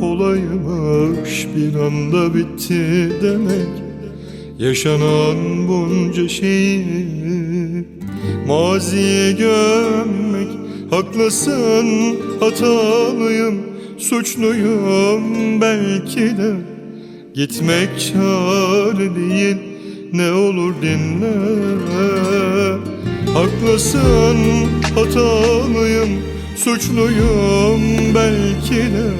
kolaymış bir anda bitti demek. Yaşanan bunca şeyi maziye gömmek. Haklısın hatalıyım suçluyum belki de. Gitmek çare değil ne olur dinle. Haklısın hatalıyım suçluyum belki de.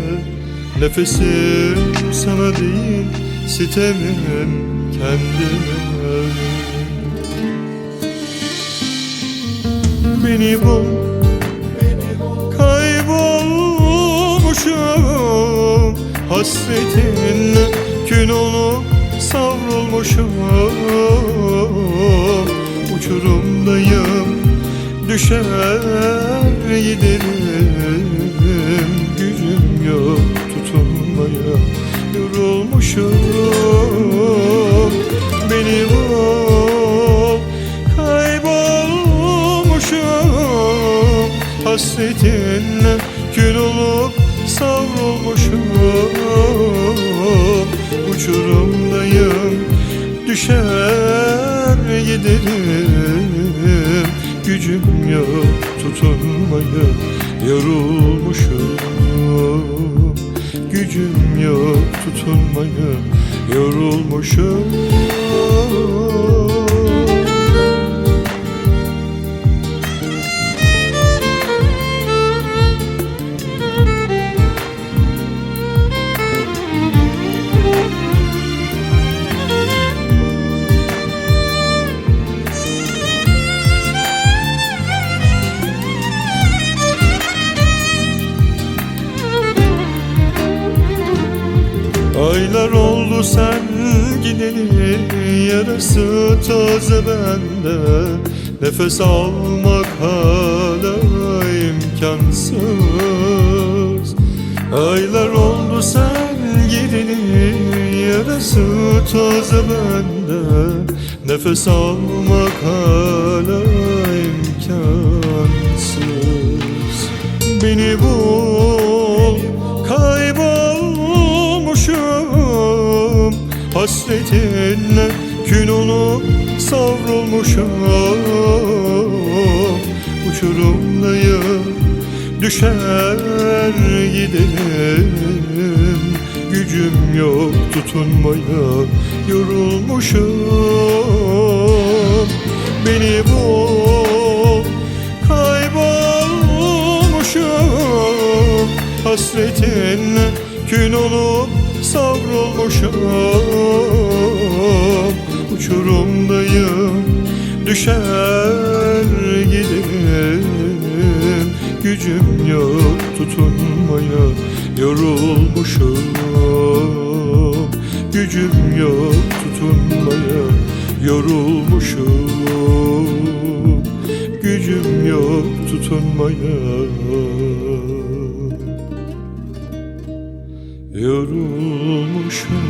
Nefesim sana değil sitemim kendime. Beni bul. Kaybolmuşum. Hasretinle kün olup savrulmuşum. Uçurumdayım Düşer giderim. Gücüm yok tutunmaya Yorulmuşum. Beni bul Kaybolmuşum. Hasretinle kül olup savrulmuşum. Uçurumdayım düşer giderim Gücüm yok tutunmaya yorulmuşum. Gücüm yok tutunmaya yorulmuşum Aylar oldu sen gideli yarası taze bende. Nefes almak hala imkansız. Aylar oldu sen gideli yarası taze bende. Nefes almak hala imkansız. Beni bul Hasretinle kün olup savrulmuşum. Uçurumdayım düşer giderim. Gücüm yok tutunmaya yorulmuşum. Beni bul kaybolmuşum. Hasretinle savrulmuşum Uçurumdayım. Düşer giderim. Gücüm yok tutunmaya yorulmuşum. Gücüm yok tutunmaya yorulmuşum. Gücüm yok tutunmaya Yorulmuşum